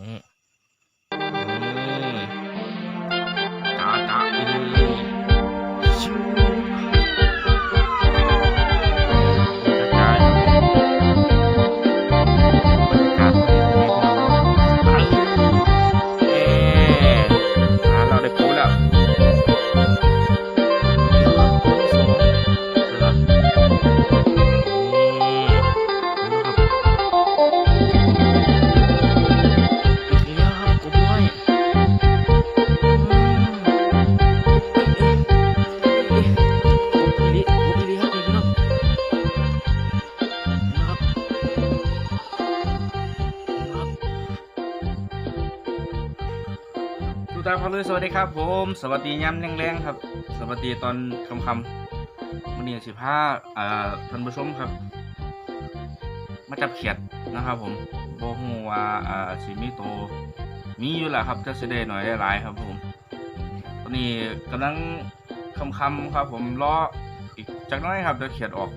นี่ ดีครับผม สวัสดีย้ำแรงๆครับ สวัสดีตอนค่ำๆวันนี้สิบห้าอ่าท่านผู้ชมครับ มาจับเขียดนะครับ ผมบอฮูว่าอ่าสิมีโตมีอยู่แหละครับจะเสไดหน่อยได้หลายครับ ผมตอนนี้กำลังคำคำๆครับ ผมรออีกจากน้อยครับเดี๋ยวเขียดออก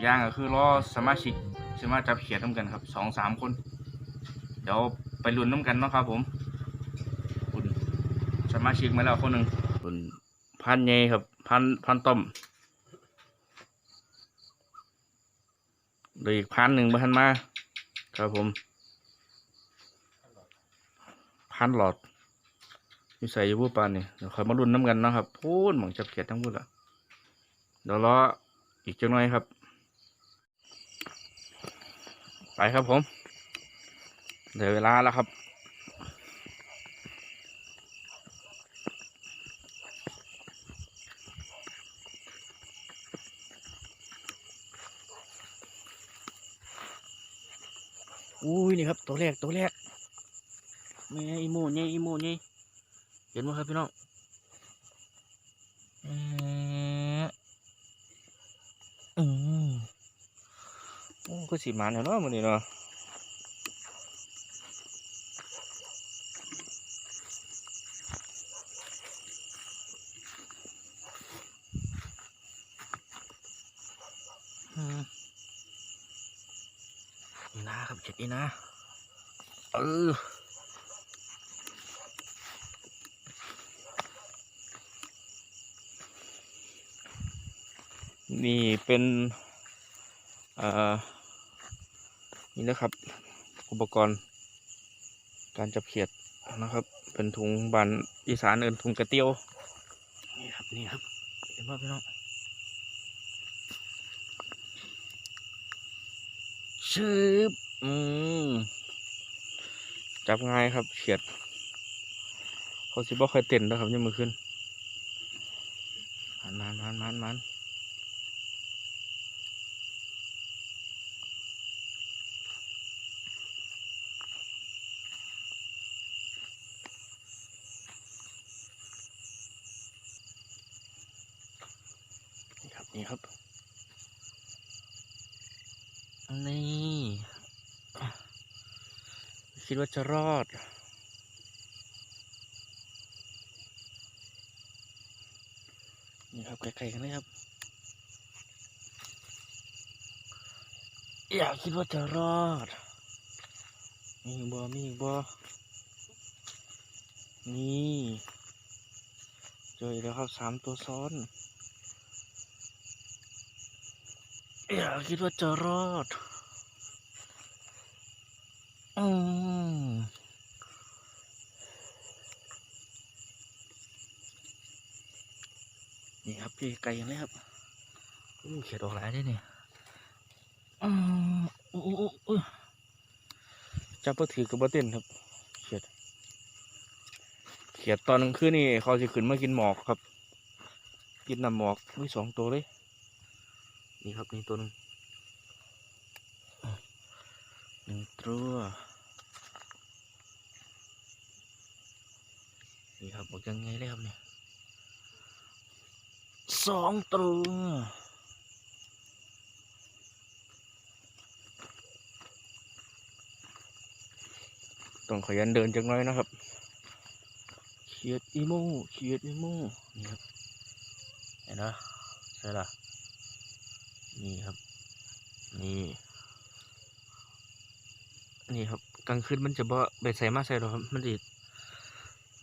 อย่างก็คือรอสมาชิกสมาจับเขียดน้ำกันครับสองสามคน เดี๋ยวไปลุ้นน้ำกันนะครับ ผม สมาชิกมาแล้วคนหนึ่งพันเยครับ พันพันต้มเหลืออีกพันหนึ่งพันมา ครับผม พันหลอดนิสัยอยู่ผู้ปานนี่เดี๋ยวคอยมารุ่นน้ำกันนะครับ พูดหมองจับเขียดทั้งพูดละเดี๋ยวรออีกจังหน่อยครับ ไปครับผมเดี๋ยวเวลาแล้วครับ อุ้ยนี่ครับตัวแรกตัวแรกแม่อีโมนี่อีโมนี่เห็นไหมครับพี่น้องอืมโอ้ก็สีมันเนาะมันนี่เนาะอืมนี่นะครับเจ็ดนี่นะ เออนี่เป็นอ่อนี่นะครับ อุปกรณ์ การจับเขียดนะครับ เป็นถุงบานอีสานเอินถุงกระเตียว นี่ครับ นี่ครับเห็นไหมพี่น้องชืบ อืมจับง่ายครับเขียดเขาสิบ่ค่อยเต้นนะครับยังมือขึ้นมันมันมันมันมันนี่ครับ นี่ คิดว่าจะรอด นี่ครับไกลๆกันเลยครับ อยากคิดว่าจะรอด มีบ่มีบ่นี่เจออีกแล้วครับสามตัวซ้อนอย่าคิดว่าจะรอด อืมนี่ครับพี่ไก่ยังเลยครับอู้เขียดออกหลายได้เนี่ยอืมอู้อู้อู้อู้จับปถือกับปเต้นครับ เขียด เขียดตอนกลางคืนนี่เขาจะขึ้นมากินหมอกครับ กินน้ำหมอกมีสองตัวเลย นี่ครับนี่ตัวหนึงหนึ่งตัว ครับบอกยังไงเลยครับเนี่ยสองตัวต้องขยันเดินจังน้อยนะครับเขียดอีโม่เขียดอีโม่นี่ครับเห็นนะใช่ละนี่ครับ นี่นี่ครับกลางคืนมันจะบ่ไปใส่มาใส่หรอกครับ มันจะ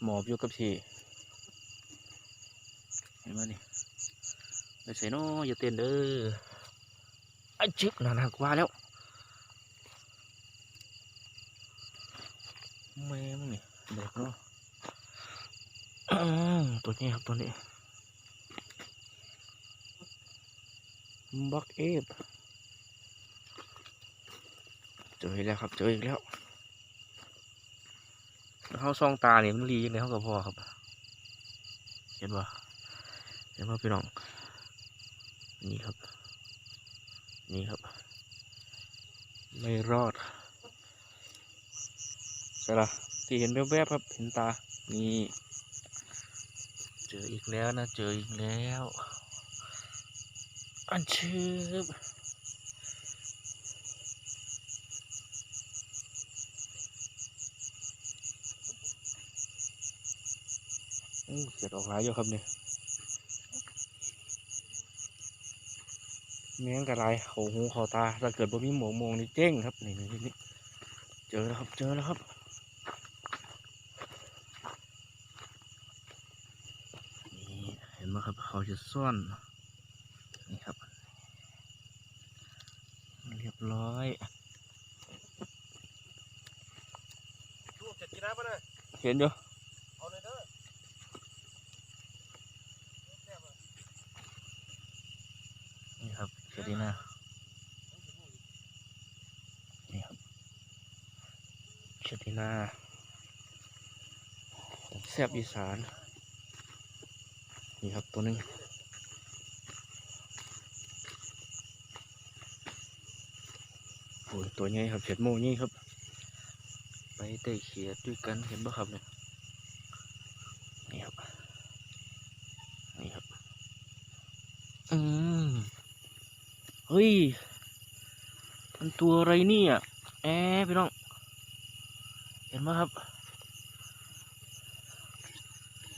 หมอบอยู่กับที่เห็นไหมนี่ไปใส่น้ออย่าเต้นเด้อไอ้จิ๊บนั่นหักว่าแล้วแม่มึงนี่เด็กเนาะตัวนี้ครับตัวนี้บักเอฟเจออีกแล้วครับ เจออีกแล้ว เขาซองตาเนี่ยมันรียังไงเขากับพ่อครับ เห็นปะเห็นปะพี่น้อง นี่ครับ นี่ครับ ไม่รอดใช่ละที่เห็นแวบๆครับ เห็นตา นี่ เจออีกแล้วนะ เจออีกแล้ว อันชื่อ เกิดออกหลายอยู่ครับเนี่ยแมงกระไรเขาหูเขาตาถ้าเกิดบ่มีหมวกมองนี่เจ้งครับนี่นี่นี่นี่เจอแล้วครับเจอแล้วครับนี่เห็นไหมครับเขาจะซ่อนนี่ครับ เรียบร้อยลูกจะกินน้ำปะเนี่ยเห็นอยู่ เอาเลยเด้อ นี่ครับเจดีนานี่ครับ เจดีนาแซบอีสาน นี่ครับตัวหนึงโอ้ยตัวใหญ่ครับเผ็ดโมนี่ครับ ไปไต่เขียดด้วยกันเห็นปะครับเนี่ยนี่ครับ นี่ครับ อืมเฮ้ยมันตัวอะไรเนี่ยแอบพี่น้อง ห็นไหมครับ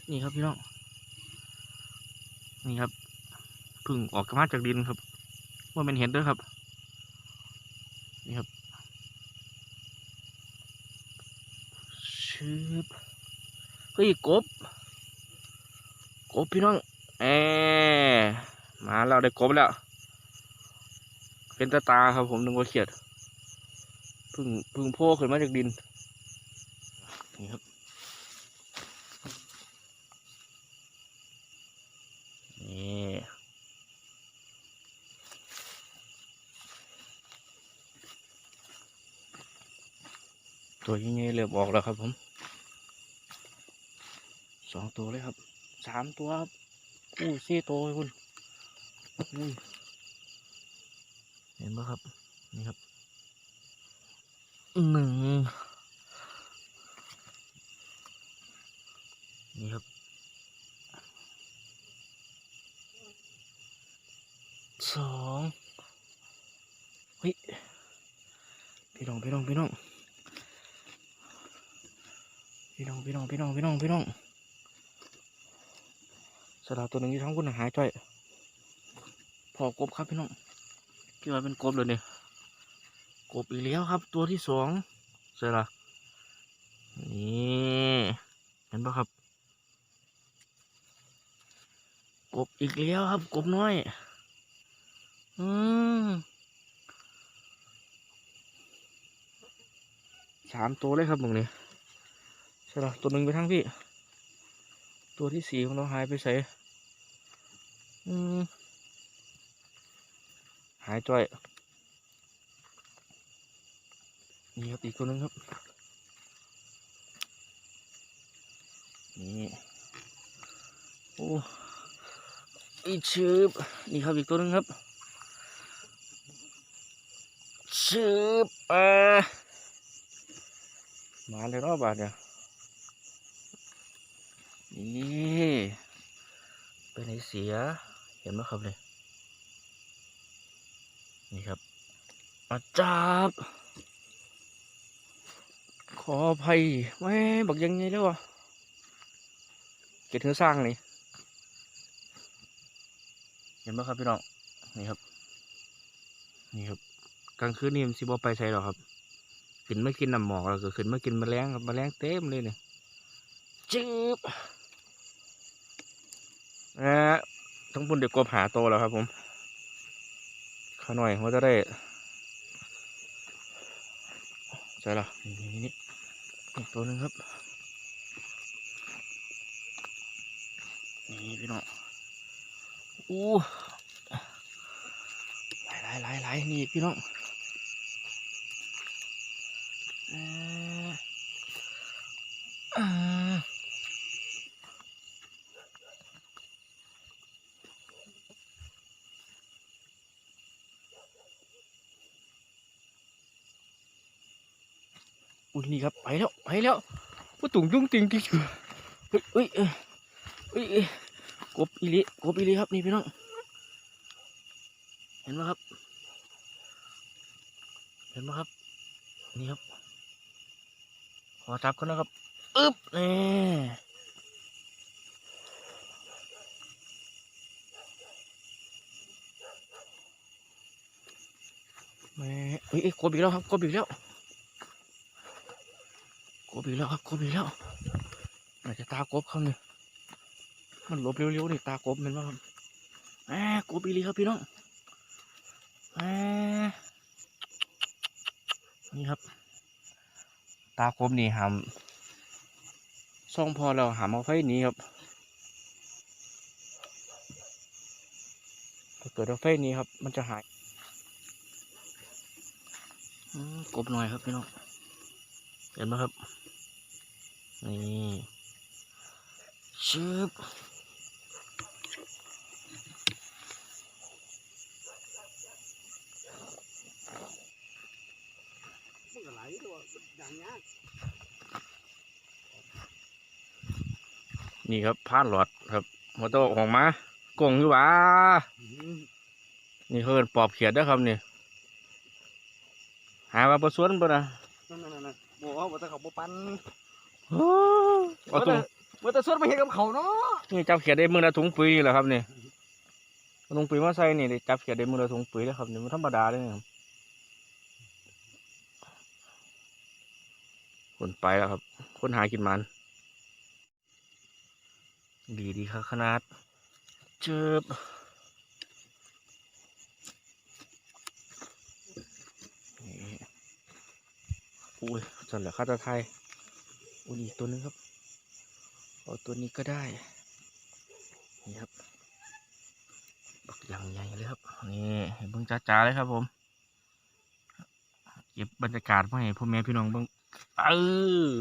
นี่ครับพี่น้อง นี่ครับพึ่งออกมาจากดินครับ ว่าเป็นเห็นเด้วยครับ นี่ครับชืบเฮ้ยกบ กบพี่น้องแอมาเราได้กบแล้ว เป็นตาตาครับผมนึกว่าเขียดพึ่งพึ่งโผล่ขึ้นมาจากดินครับ นี่ ตัวยังไงเริ่มออกแล้วครับผมสองตัวเลยครับสามตัวครับอู้สี่ตัวคุณเห็นไหมครับนี่ครับหนึ่งนี่ครับสองเฮ้ยพี่น้องพี่น้องพี่น้อง พี่น้องพี่น้องพี่น้องพี่น้องพี่น้องสลาตัวหนึ่งที่ทั้งคุณหายจ้อยพอกบครับพี่น้องคิดว่าเป็นกบเลยเนี่ยกบอีกแล้วครับ ตัวที่สองเสร็จละนี่เห็นปะครับ กบอีกแล้วครับ กบน้อย อืมสามตัวเลยครับมึงนี่ใช่ละตัวหนึ่งไปทางพี่ ตัวที่สี่ของเราหายไปใส่หายจ้อย นี่ครับอีกตัวหนึงครับ นี่ โอ้อีชืบนี่ครับอีกตัวหนึงครับชืบอ่ามาเลยรอบบาทเนี่ย นี่เป็นไอเสีย เห็นไหมครับเลยนี่ครับมาจับขออภัยแม่บักยังไงแล้ววะเกิดเธอสร้างนี่เห็นไหมครับพี่น้องนี่ครับ นี่ครับกลางคืนนี่มันสิบอไปใช่หรอครับขึ้นมากินน้ำหมอกแล้วก็ขึ้นมากินแมลงครับแมลงเต็มเลยเนี่ยจืบ นะฮะทั้งปุ่นเด็กกบหาโตแล้วครับ ผมข้าหน่อยว่าจะได้ใช่ละนี่นี่นี่ตัวหนึ่งครับ นี่พี่น้องอู้หลายหลายหลายหลนี่พี่น้องอ่อ อุ้ยนี่ครับไปแล้วไปแล้วว่าตุ่งจุ้งติงติงเฮ้ยเฮ้ยเอ้ยเฮ้ยกบอีลีกบอีลีครับนี่พี่น้องเห็นไหมครับ เห็นไหมครับนี่ครับขอจับกันนะครับอึ๊บนี่แม่เฮ้ยเอ้ยกบอีกแล้วครับกบอีกแล้ว บอีกแล้วครับกบอีกแล้วอาจจะตากบเขาเนี่ยมันหลบเร็วๆนี่ตากบเห็นไหมครับแหมกบอีหลีครับพี่น้องแหมนี่ครับ ตากบนี่หามซ่องพอเราหามเอาไฟนี้ครับถ้าเกิดเอาไฟนี้ครับ มันจะหายกบหน่อยครับพี่น้องเห็นไหมครับ นี่ชึบนี่ครับผ่านหลอดครับมอเตอร์ออกมากงอยู่หวะนี่เขาเป็นปอบเขียดเด้วยครับนี่หามาประสวนปะนะนั่นนั่นนั่นบอกว่าว่าแต่เขาบ่ปัน เอาถุงว่าแต่สดมาเห็นกับเขาเนาะนี่จับเขียดได้มือละถุงปุ๋ยเหรอครับนี่เอาถุงปุ๋ยมาใส่นี่ได้จับเขียดได้มือละถุงปุ๋ยแล้วครับนี่มันธรรมดาเลยครับคนไปแล้วครับ คนหากินมัน ดีดีครับขนาด เจ็บนี่อุ้ยจันเหลือข้าตาไทย อุ้ยอีกตัวหนึงครับ เอาตัวนี้ก็ได้ นี่ครับบักอย่างใหญ่เลยครับ นี่ให้เบิ่งจ้าๆเลยครับผม เก็บบรรยากาศมาให้พ่อแม่พี่น้องเบิ่งเออ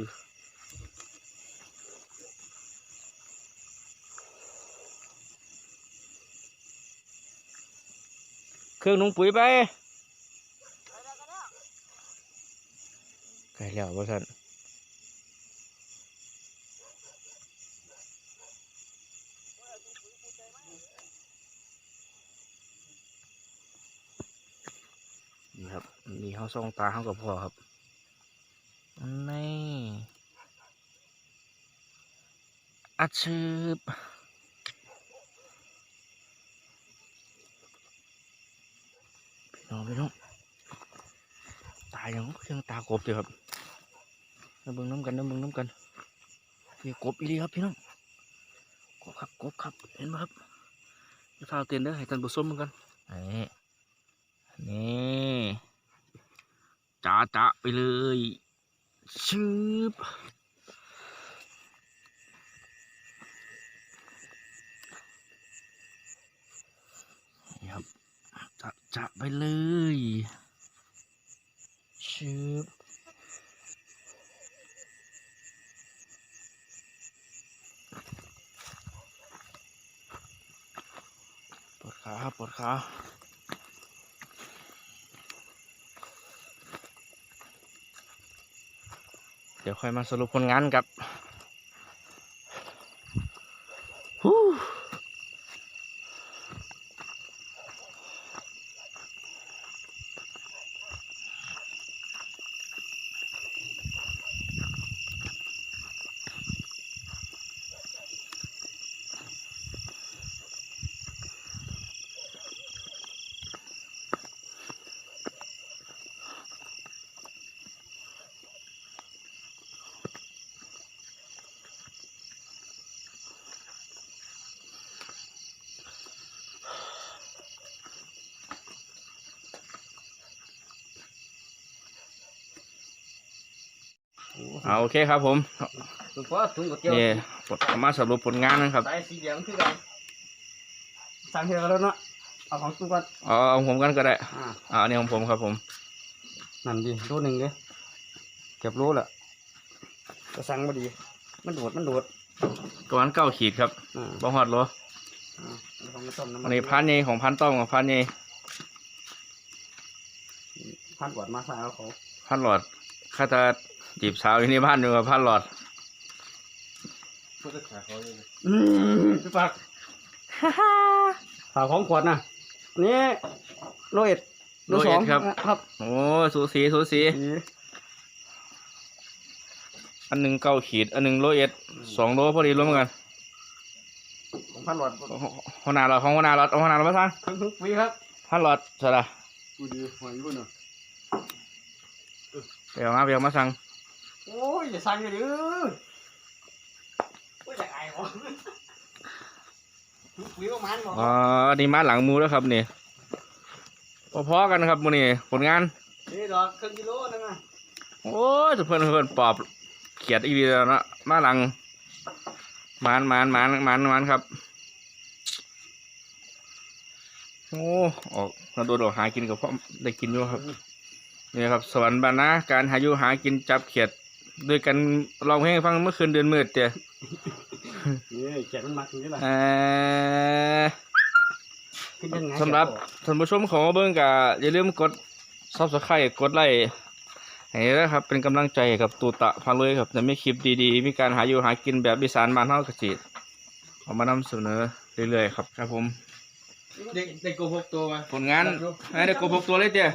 เครื่องนุ่งปุ๋ยไปไกลแล้วว่าสัน นี่ครับมีเขาส่องตาเขากับพ่อครับนี่อัดชืบพี่น้องพี่น้องตายยังยังตากบอยู่ครับน้ำเบิ่งน้ำกันน้ำเบิ่งน้ำกันนี่กบอีหลีครับพี่น้องกบครับกบครับเห็นไหมครับจะพาเอาเตียนเด้อให้ท่านผู้ชมเหมือนกันนี่ จ้าจ้าไปเลยชืบนี่ครับจะจะไปเลยชืบปวดขาปวดขา เดี๋ยวค่อยมาสรุปผลงานกับ เอาโอเคครับผมถุงพอถุงก๋วยเตี๋ยวนี่ผลมาสรุปผลงานนะครับสายสีเหลืองคือกันสั่งเทแล้วเนาะเอาของตู้ก่อนเอาเอาของผมกันก็ได้อ่าเอาอันนี้ของผมครับผมนั่นดิรูหนึ่งเลยเก็บรู้แหละจะสั่งมาดี มันโดดมันโดดประมาณเก้าขีดครับอ่าบ่ฮอดโลอ่าเอาของมาต้มน้ำมัอันนี้พันนี่ของพันต้อมกับพันนี่พันกวาดมาใส่เอาเขาพันหลอดข้าจะ จีบสาวอยู่ในบ้านอยู่กับพันหลอดอืมพี่ปักฝากของขวดนะนี่โลเอ็ดโลสองครับ โอ้สูสีสูสี อันหนึ่งเก้าขีด อันหนึ่งโลเอ็ดสองโลพอดีรวมกันของพันหลอดหัวหน้าหลอดของหัวหน้าหลอดเอาหัวหน้าหลอดมาทางครึ่งๆปีครับพันหลอดใช่ละดูดีหอยพุ่นเนาะเดี๋ยวมาเดี๋ยวมาสั่ง โอ้ยอย่าสั่งเลยเด้อโอ้ยอยากอายเหรอวิวมันเหรออ๋ออันนี้มาหลังมูแล้วครับนี่พอๆกันครับมูนี่ผลงาน นี่ดอกครึ่งกิโลนึงอะโอ้ยเพื่อนเพื่อนปอบเขียดอีกแล้วเนาะมาหลังมานมานมานมานมานครับ โอ้ออกมาโดดออกหากินกับพ่อได้กินอยู่ครับนี่ครับสวรรค์บานนะการหาอยู่หากินจับเขียด ด้วยกันลองเพลงให้ฟังเมื่อคืนเดือนมืดเตี้ยนี่แกะมันมักอย่างนี้แหละเอ่อขึ้นยังไงสำหรับท่านผู้ชมของเบิ้งกะอย่าลืมกดซับสไครต์กดไลค์ให้ด้วยครับ เป็นกำลังใจกับตูตะพาเลยครับจะมีคลิปดีๆ มีการหาอยู่หากินแบบอีสานบ้านเฮากระจิตเอามานำเสนอเรื่อยๆครับครับผม เด็กเด็กโกหกตัวมาผลงานให้ได้กบหกตัวเลยเตี้ย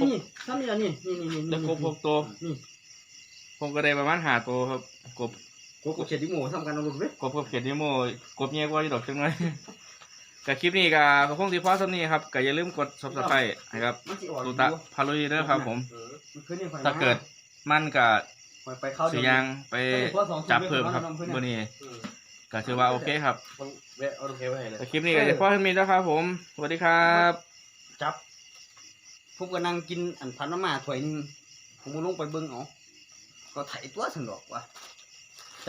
นี่ทำนี่ละนี่นี่นี่นี่ได้กบหกตัวนี่ ผมก็ได้ประมาณหาตัวครับ กบโกกบเฉดดิโม่ทำกันเอาลูกเว้ยกบกับเขียดนิโมกบเงี้ยกว่าที่ดอกจังเลยกับคลิปนี้ก็คงที่พอสำนี้ครับก็อย่าลืมกดซับสไครต์นะครับมันสิออกตูตะพาเลยเด้อครับ ผมเออมันขึ้นนี่ข่อยถ้าเกิดมันกับข่อยไปเข้าสียางไปจับเพิ่มครับเมื่อนี้ก็ถือว่าโอเคครับต้องแวะเอาลูกเทไว้ให้เลยแต่คลิปนี้ก็จะพอให้มีแล้วครับผมสวัสดีครับ จับผมก็นั่งกินอันพันน้ำมาถ้วยหนึงผมก็ลงไปเบิ่งเอา ก็ไถตัวสันดอกว่ะ